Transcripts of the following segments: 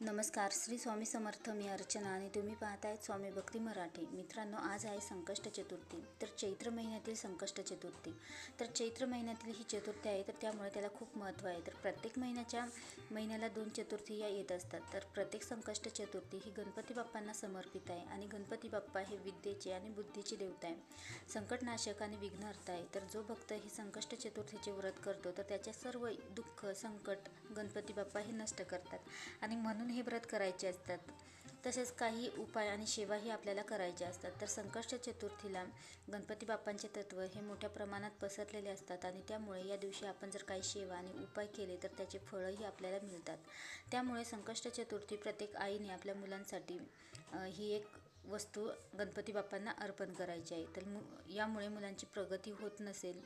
नमस्कार श्री स्वामी समर्थ मी अर्चना आणि तुम्ही पाहतायत स्वामी भक्ती मराठी. मित्रांनो आज आहे संकष्ट चतुर्थी तर चैत्र महिन्यातील संकष्ट चतुर्थी. तर चैत्र महिन्यातील ही चतुर्थी आहे तर त्यामुळे त्याला खूप महत्त्व आहे. तर प्रत्येक महिन्याच्या महिन्याला दोन चतुर्थी या येत असतात. तर प्रत्येक संकष्ट चतुर्थी ही गणपती बाप्पांना समर्पित आहे आणि गणपती बाप्पा हे विद्येचे आणि बुद्धीचे देवता आहे. संकटनाशक आणि विघ्नहर्ता आहे. तर जो भक्त ही संकष्ट चतुर्थीचे व्रत करतो तर त्याच्या सर्व दुःख संकट गणपती बाप्पा हे नष्ट करतात. आणि म्हणून हे व्रत करायचे असतात. तसेच काही उपाय आणि सेवाही आपल्याला करायच्या असतात. तर संकष्ट चतुर्थीला गणपती बाप्पांचे तत्व हे मोठ्या प्रमाणात पसरलेले असतात आणि त्यामुळे या दिवशी आपण जर काही सेवा आणि उपाय केले तर त्याचे फळंही आपल्याला मिळतात. त्यामुळे संकष्ट चतुर्थी प्रत्येक आईने आपल्या मुलांसाठी ही एक वस्तू गणपती बाप्पांना अर्पण करायची आहे. तर मु यामुळे मुलांची प्रगती होत नसेल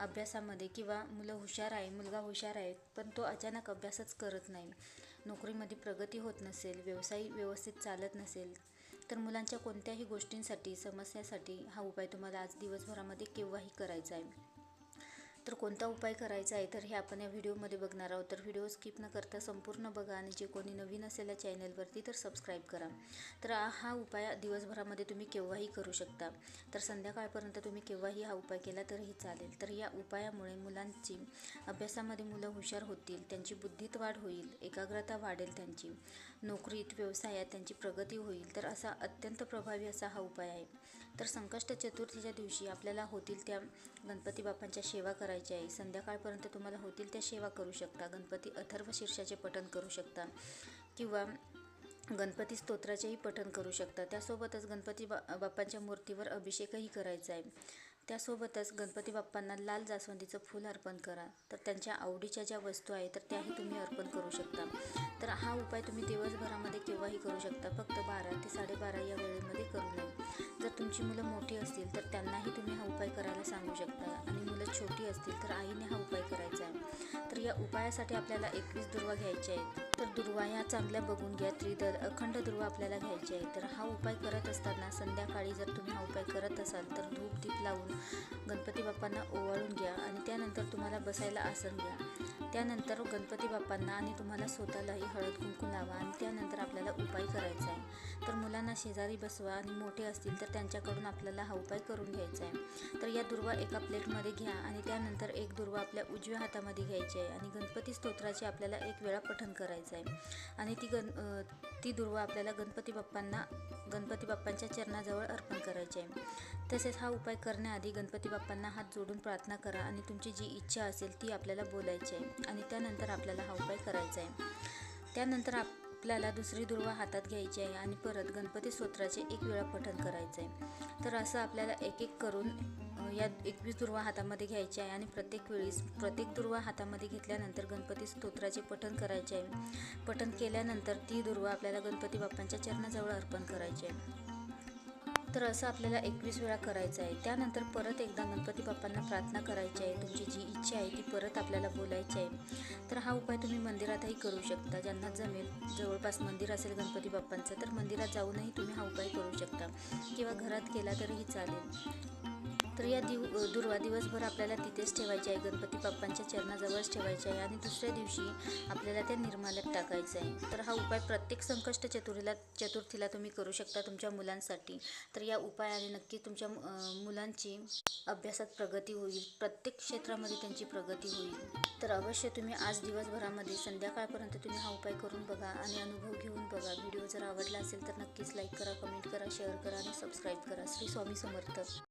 अभ्यासामध्ये किंवा मुलं हुशार आहे मुलगा हुशार आहे पण तो अचानक अभ्यासच करत नाही. नोकरीमध्ये प्रगती होत नसेल व्यवसाय व्यवस्थित चालत नसेल तर मुलांच्या कोणत्याही गोष्टींसाठी समस्यासाठी हा उपाय तुम्हाला आज दिवसभरामध्ये केव्हाही करायचा आहे. तर कोणता उपाय करायचा आहे तर हे आपण या व्हिडिओमध्ये बघणार आहोत. तर व्हिडिओ स्किप न करता संपूर्ण बघा आणि जे कोणी नवीन असेल या चॅनलवरती तर सबस्क्राईब करा. तर हा उपाय दिवसभरामध्ये तुम्ही केव्हाही करू शकता. तर संध्याकाळपर्यंत तुम्ही केव्हाही हा उपाय केला तरीही चालेल. तर या उपायामुळे मुलांची अभ्यासामध्ये मुलं हुशार होतील त्यांची बुद्धीत वाढ होईल एकाग्रता वाढेल त्यांची नोकरीत व्यवसायात त्यांची प्रगती होईल. तर असा अत्यंत प्रभावी असा हा उपाय आहे. तर संकष्ट चतुर्थीच्या दिवशी आपल्याला होतील त्या गणपती बाप्पांच्या सेवा करायच्या. आहे संध्याकाळपर्यंत तुम्हाला होतील त्या सेवा करू शकता. गणपती अथर्व शीर्षाचे पठण करू शकता. किंवा गणपती स्तोत्राचेही पठण करू शकता. त्यासोबतच गणपती बा बाप्पांच्या मूर्तीवर अभिषेकही करायचा आहे. त्यासोबतच गणपती बाप्पांना लाल जास्वंदीचं फूल अर्पण करा. तर त्यांच्या आवडीच्या ज्या वस्तू आहेत तर त्याही तुम्ही अर्पण करू शकता. तर हा उपाय तुम्ही दिवसभरामध्ये केव्हाही करू शकता. फक्त बारा ते साडेबारा या वेळेमध्ये करू नये. जर तुमची मुलं मोठी असतील तर त्यांनाही तुम्ही हा उपाय करायला सांगू शकता. आणि मुलं छोटी असतील तर आईने हा उपाय करायचा आहे. या उपायासाठी आपल्याला एकवीस दुर्वा घ्यायच्या आहेत. तर दुर्वा या चांगल्या बघून घ्या. त्रिदल अखंड दुर्वा आपल्याला घ्यायची आहे तर हा उपाय करत असताना संध्याकाळी जर तुम्ही हा उपाय करत असाल तर धूप दीप लावून गणपती बाप्पांना ओवाळून घ्या आणि त्यानंतर तुम्हाला बसायला आसन घ्या त्यानंतर गणपती बाप्पांना आणि तुम्हाला स्वतःलाही हळद कुंकू लावा आणि त्यानंतर आपल्याला उपाय करायचा आहे. तर मुलांना शेजारी बसवा आणि मोठे असतील तर त्यांच्याकडून आपल्याला हा उपाय करून घ्यायचा आहे. तर या दुर्वा एका प्लेटमध्ये घ्या आणि त्यानंतर एक दुर्वा आपल्या उजव्या हातामध्ये घ्यायची आहे. आणि गणपती स्तोत्राचे आपल्याला एक वेळा पठण करायचं आहे. आणि ती गण ती दुर्वा आपल्याला गणपती बाप्पांना गणपती बाप्पांच्या चरणाजवळ अर्पण करायची आहे. तसेच हा उपाय करण्याआधी गणपती बाप्पांना हात जोडून प्रार्थना करा आणि तुमची जी इच्छा असेल ती आपल्याला बोलायची आहे. आणि त्यानंतर आपल्याला हा उपाय करायचा आहे. त्यानंतर आपल्याला दुसरी दुर्वा हातात घ्यायची आहे आणि परत गणपती स्तोत्राचे एक वेळा पठण करायचं आहे. तर असं आपल्याला एक एक करून या एकवीस दुर्वा हातामध्ये घ्यायच्या आहे आणि प्रत्येक वेळीस प्रत्येक दुर्वा हातामध्ये घेतल्यानंतर गणपती स्तोत्राचे पठण करायचे आहे. पठण केल्यानंतर ती दुर्वा आपल्याला गणपती बाप्पांच्या चरणाजवळ अर्पण करायची आहे. तर असं आपल्याला एकवीस वेळा करायचं आहे. त्यानंतर परत एकदा गणपती बाप्पांना प्रार्थना करायची आहे. तुमची जी इच्छा आहे ती परत आपल्याला बोलायची आहे. तर हा उपाय तुम्ही मंदिरातही करू शकता. ज्यांना जमेल जवळपास मंदिर असेल गणपती बाप्पांचं तर मंदिरात जाऊनही तुम्ही हा उपाय करू शकता. किंवा घरात केला तरीही चालेल. तर या दिव दुर्वा दिवसभर आपल्याला तिथेच ठेवायची आहे. गणपती बाप्पांच्या चरणाजवळच ठेवायची आहे आणि दुसऱ्या दिवशी आपल्याला त्या निर्माल्यात टाकायचं आहे. तर हा उपाय प्रत्येक संकष्ट चतुर्थीला चतुर्थीला तुम्ही करू शकता तुमच्या मुलांसाठी. तर या उपायाने नक्की तुमच्या मुलांची अभ्यासात प्रगती होईल. प्रत्येक क्षेत्रामध्ये त्यांची प्रगती होईल. तर अवश्य तुम्ही आज दिवसभरामध्ये संध्याकाळपर्यंत तुम्ही हा उपाय करून बघा आणि अनुभव घेऊन बघा. व्हिडिओ जर आवडला असेल तर नक्कीच लाईक करा कमेंट करा शेअर करा आणि सबस्क्राईब करा. श्री स्वामी समर्थ.